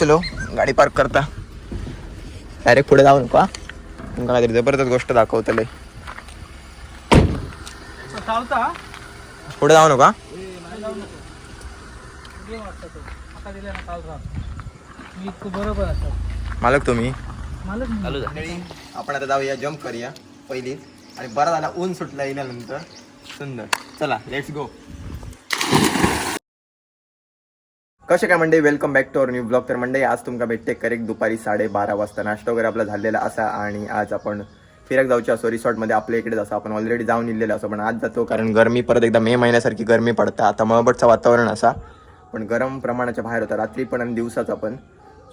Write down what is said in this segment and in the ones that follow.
चलो गाडी पार्क करता. डायरेक्ट पुढे जाऊ नका तुमका काहीतरी जबरदस्त गोष्ट दाखवतले पुढे जाऊ नका. मालक तुम्ही. आपण आता जाऊया जम्प करूया पहिली आणि बरा झाला ऊन सुटला येण्यानंतर सुंदर. चला लेट्स गो कसे काय म्हणजे welcome back to our new blog तर मंडे आज तुमका भेटते करेक्ट दुपारी साडेबारा वाजता नाश्ता वगैरे आपला झालेला असा आणि आज आपण फिरक जाऊच्या असो रिसॉर्टमध्ये आपल्या इकडेच असं आपण ऑलरेडी जाऊन इलेलो असो. पण आज जातो कारण गरमी परत एकदा मे महिन्यासारखी गरमी पडता. आता मळबटचं वातावरण असा. पण गरम प्रमाणाच्या बाहेर होता. रात्री पण आणि दिवसाचा पण.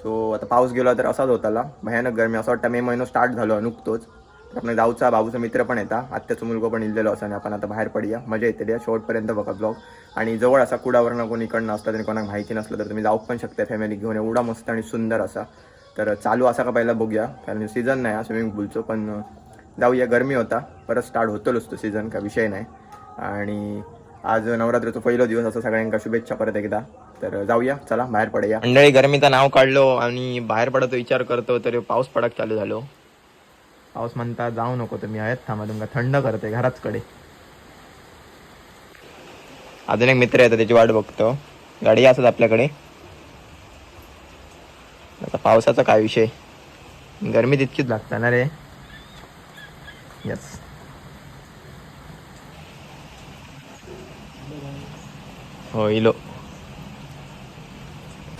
सो आता पाऊस गेला तर असाच होताला. भयानक गरमी. असं वाटतं मे महिना स्टार्ट झालो नुकतोच. तर आपण जाऊचा बाबूचा मित्र पण येता. आत्याचा मुलगा पण इलेलो असा आणि आपण आता बाहेर पडूया. मजा येते या शेवटपर्यंत बघा ब्लॉग आणि जवळ असा कुडावरनं कोणी इकडनं असलं तरी कोणाक माहिती नसलं तर तुम्ही जाऊ पण शकता. फॅमिली घेऊन एवढा मस्त आणि सुंदर असा. तर चालू असा का पहिला बघूया. कारण सीझन नाही स्विमिंग पूलचं पण जाऊया. गरमी होता. परत स्टार्ट होतोच तो सीझन का विषय नाही. आणि आज नवरात्रीचा पहिला दिवस असं. सगळ्यांका शुभेच्छा परत एकदा. तर जाऊया. चला बाहेर पडूया. मंडळी गरमीचं नाव काढलो आणि बाहेर पडायचा विचार करतो. तरी पाऊस पडक चालू झालो. पाऊस म्हणता जाऊ नको तुम्ही आहेत थांबा तुमका थंड करते घराच कडे अजून एक मित्र येतो त्याची वाट बघतो. गाडी असत आपल्याकडे. आता पावसाचा काय विषय? गरमी तितकीच लागता ना रे. यस हो इलो.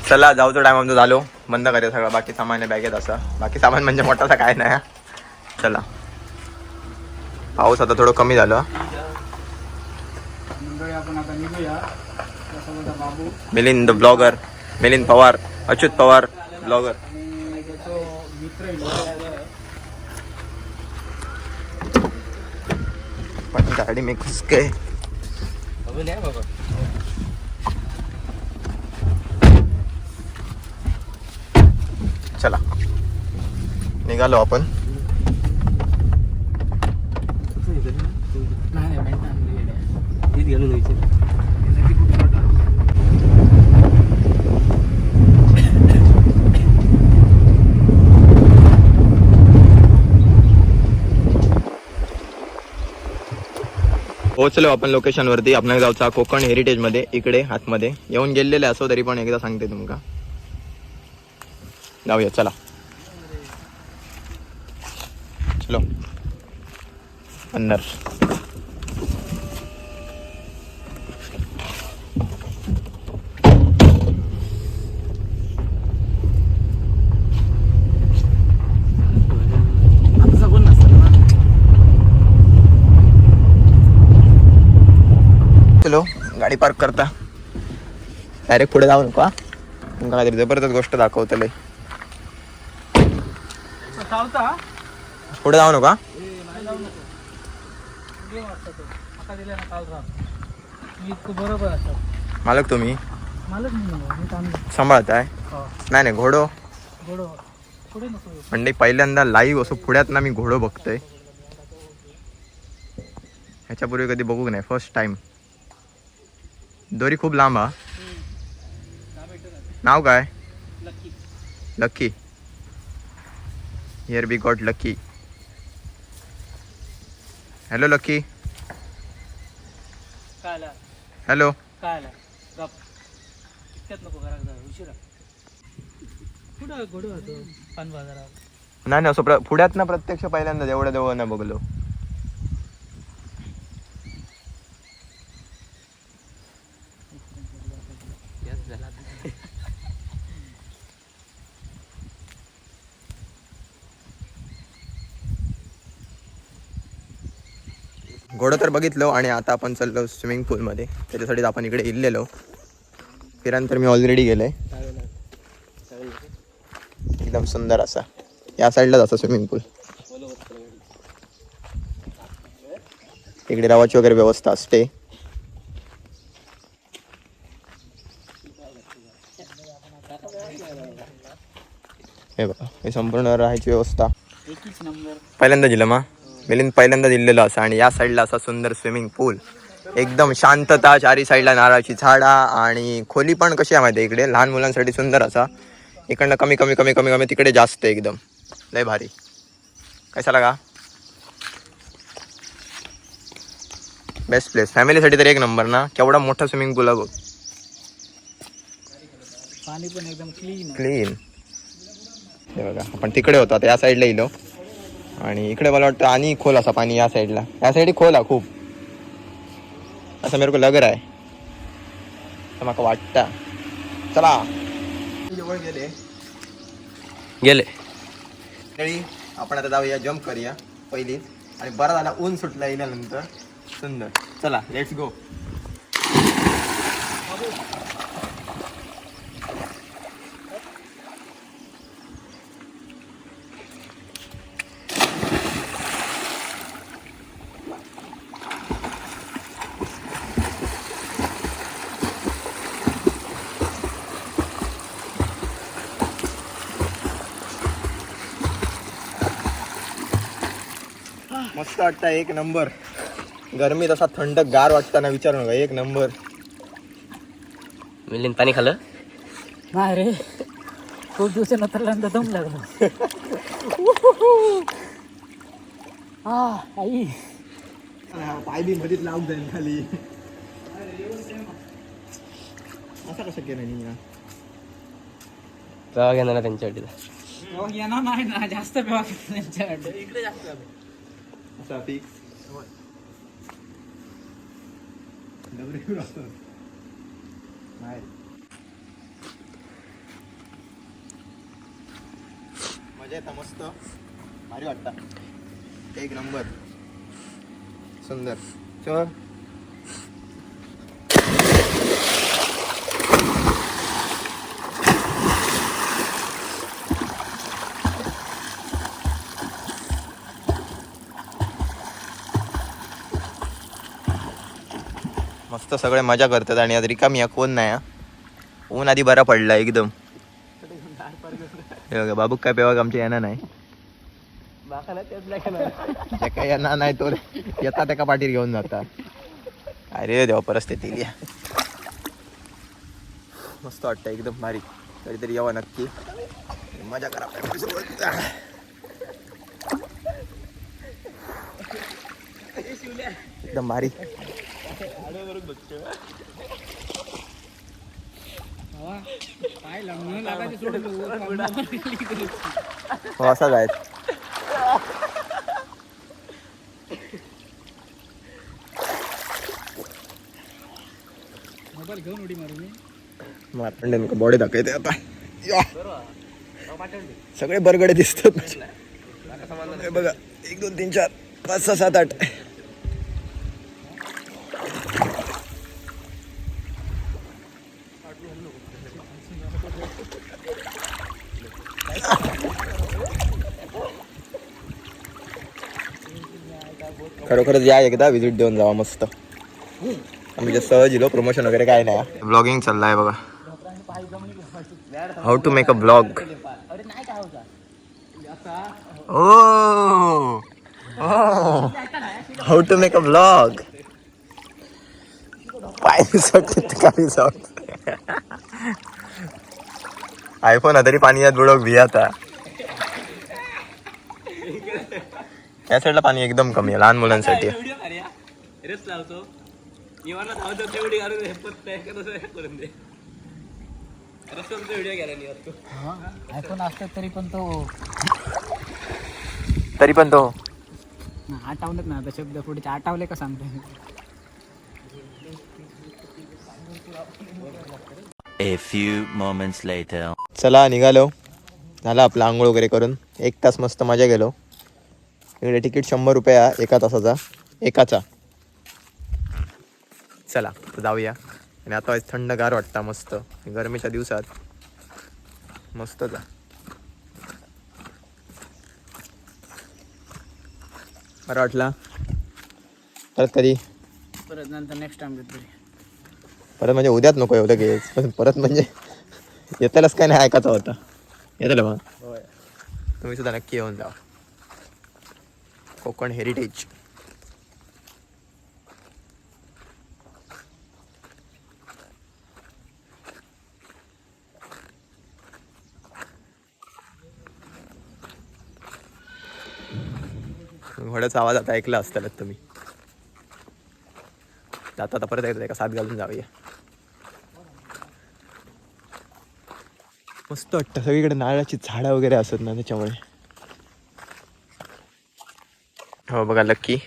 चला जाऊचं टाइम आमचा झालो. बंद करूया सगळं बाकी सामान आहे बॅगेत असं. बाकी सामान म्हणजे मोठासा काय नाही. चला. पाऊस आता थोडं कमी झालं. मंडळी आपण आता निघूया. त्यासोबत बाबू. Milind blogger Milind Pawar Achyut Pawar blogger. पण गाडी मी खुसके चला. निघालो आपण नाही नाही बँक आणली आहे. पोहोचलो आपण लोकेशन वरती आपण जाऊचा कोकण हेरिटेजमध्ये इकडे आतमध्ये. येऊन गेलेले असो तरी पण एकदा सांगते तुमका जाऊया चला. चलो. अंदर. गाडी पार्क करता. डायरेक्ट पुढे जाऊ नका तुमका काहीतरी जबरदस्त गोष्ट दाखवतले पुढे जाऊ नका मालक तुम्ही? सांभाळत आहे सांभाळताय? नाही नाही घोडो. म्हणजे पहिल्यांदा लाईव्ह असो पुढ्यात ना मी घोडो बघतोय. ह्याच्यापूर्वी कधी बघू नाही फर्स्ट टाइम दोरी खूप लांब हा. नाव काय? Lucky Lucky here be got Lucky hello Lucky काय आला हॅलो नाही नाही असं प्र पुण्यात ना प्रत्यक्ष पहिल्यांदा एवढ्या जवळ नाही बघलो. घोडं तर बघितलो आणि आता आपण चाललो स्विमिंग पूलमध्ये त्याच्यासाठीच आपण इकडे इल्लेलो. फिरान तर मी ऑलरेडी गेलोय. एकदम सुंदर असा. या साईडलाच असा स्विमिंग पूल इकडे रवाची वगैरे व्यवस्था असते हे बघा हे संपूर्ण राहायची व्यवस्था. पहिल्यांदा दिलं मा? मिलिंद पहिल्यांदा दिलेलं असं आणि या साईडला असा सुंदर स्विमिंग पूल एकदम शांतता चारी साईडला नारळाची झाडा आणि खोली पण कशी आहे माहिती इकडे? लहान मुलांसाठी सुंदर असा. इकडनं कमी कमी कमी कमी कमी तिकडे जास्त आहे एकदम. लय भारी. कशाला का? बेस्ट प्लेस फॅमिलीसाठी तर एक नंबर ना? केवढा मोठा स्विमिंग पूल आहे बघ. पाणी पण एकदम क्लीन क्लीन हे बघा आपण तिकडे होतो आता या साईडला येलो आणि इकडे मला वाटतं आणि खोल असा पाणी या साईडला या साईड खोल हा खूप. असं मेरे को लग रहा है. असं माका वाटतं. चला. जवळ गेले. गेले तरी आपण आता जाऊया जम्प करूया पहिली आणि बरा झाला ऊन सुटला येण्यानंतर सुंदर. चला लेट्स गो मस्त वाटतं एक नंबर. गरमीत असा थंड गार वाटताना विचारू नका एक नंबर. मिलिंद पाणी खाल्लं? नाही रे खूप दिवसानंतर लंड दम लागलो हा आई. पाय बी मध्येच लावून जाईल खाली असा कसं केलं तेव्हा घेणार त्यांच्यासाठी. येणार नाही ना जास्त पेवा त्यांच्याकडे इकडे जास्त असा फिक्स नाही मजा येतं मस्त. भारी वाटतं. एक नंबर. सुंदर. चल. मस्त सगळे मजा करतात आणि आज रिकामी या कोण नाही. ऊन आधी बरा पडला एकदम. हे बघा बाबू काय पेवा आमच्या येणार नाही. त्या काय येणार नाही तो येता त्या पाठीर घेऊन जाता. अरे देवा परिस्थिती मस्त वाटतं एकदम भारी. कधीतरी यावं नक्की. मजा करा. एकदम भारी. असाच आहे मोबाईल घेऊन उडी मारू मी. मार्तंडे बॉडी दाखवते आता. या. सगळे बरगडे दिसतात. बघा. एक दोन तीन चार पाच सहा सात आठ. खरोखरच या एकदा व्हिजिट देऊन जावा मस्त. आम्ही जे सहज इलो प्रमोशन वगैरे काय नाही. ब्लॉगिंग चाललाय बघा. How to make a blog oh how to make a blog पाय आयफोन तरी पाण्यात बुडवक भी आता. या साईडला पाणी एकदम कमी आहे लहान मुलांसाठी. तरी पण तो तरी पण तो आठवलेत ना आता शब्द पुढे आठवले का सांगतो? A few moments later. चला निघालो. झाला आपला आंघोळ वगैरे करून. एक तास मस्त मजा गेलो. इकडे तिकीट शंभर रुपये एका तासाचा. एकाचा चला जाऊया. आणि आता थंडगार वाटतं मस्त. गरमीच्या दिवसात मस्तच आहे. बरं वाटला? परत कधी? परत नंतर नेक्स्ट टाइम परत म्हणजे उद्याच नको एवढं पण परत म्हणजे येतालच काय नाही ऐकायचा होता. येताल मग? तुम्ही सुद्धा नक्की येऊन जा. कोकण हेरिटेज घोड्याचा आवाज आता ऐकला असताना तुम्ही. आता आता परत एकदा का साथ घालून जाऊया. मस्त वाटतं सगळीकडे नारळाची झाडं वगैरे असत ना त्याच्यामुळे. हो बघा लक्की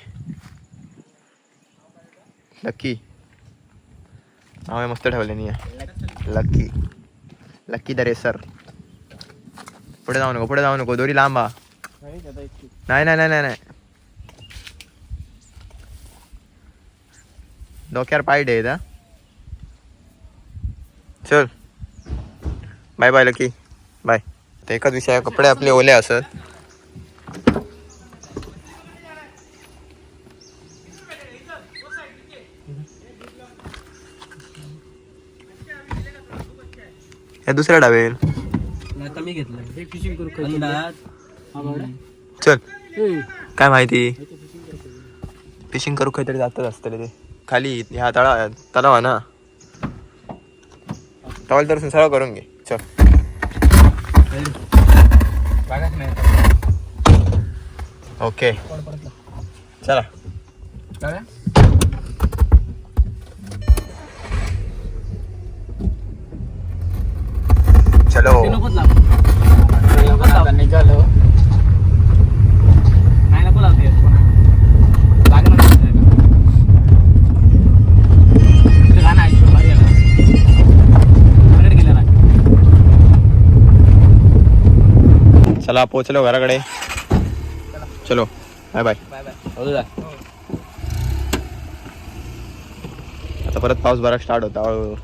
लक्की नाव आहे मस्त ठेवले नाही लक्की लक्की दरे सर पुढे जाऊ नको पुढे जाऊ नको. दोरी लांबा नाही नाही नाही नाही नाही. डोक्यावर पाय डे चल. बाय बाय लकी बाय तर एकच विषय कपडे आपले ओले असत. दुसऱ्या डावेल. आता मी घेतलं फिशिंग करू चल. काय माहिती? फिशिंग करू काहीतरी जातच असतं ते खाली ह्या तळा तलाव आहे ना. टॉल तर सरळ करून घे. चल. ओके चला चलो नकोच लाव नकोच लाव निघालो नाही नको लावते लागणार नाही त्याला. ते गाणं ऐकतो भारी आहे ना. परत गेलं ना. चला पोचलो घराकडे. चलो. बाय बाय बाय बाय आता परत पाऊस बरा स्टार्ट होता. हळूहळू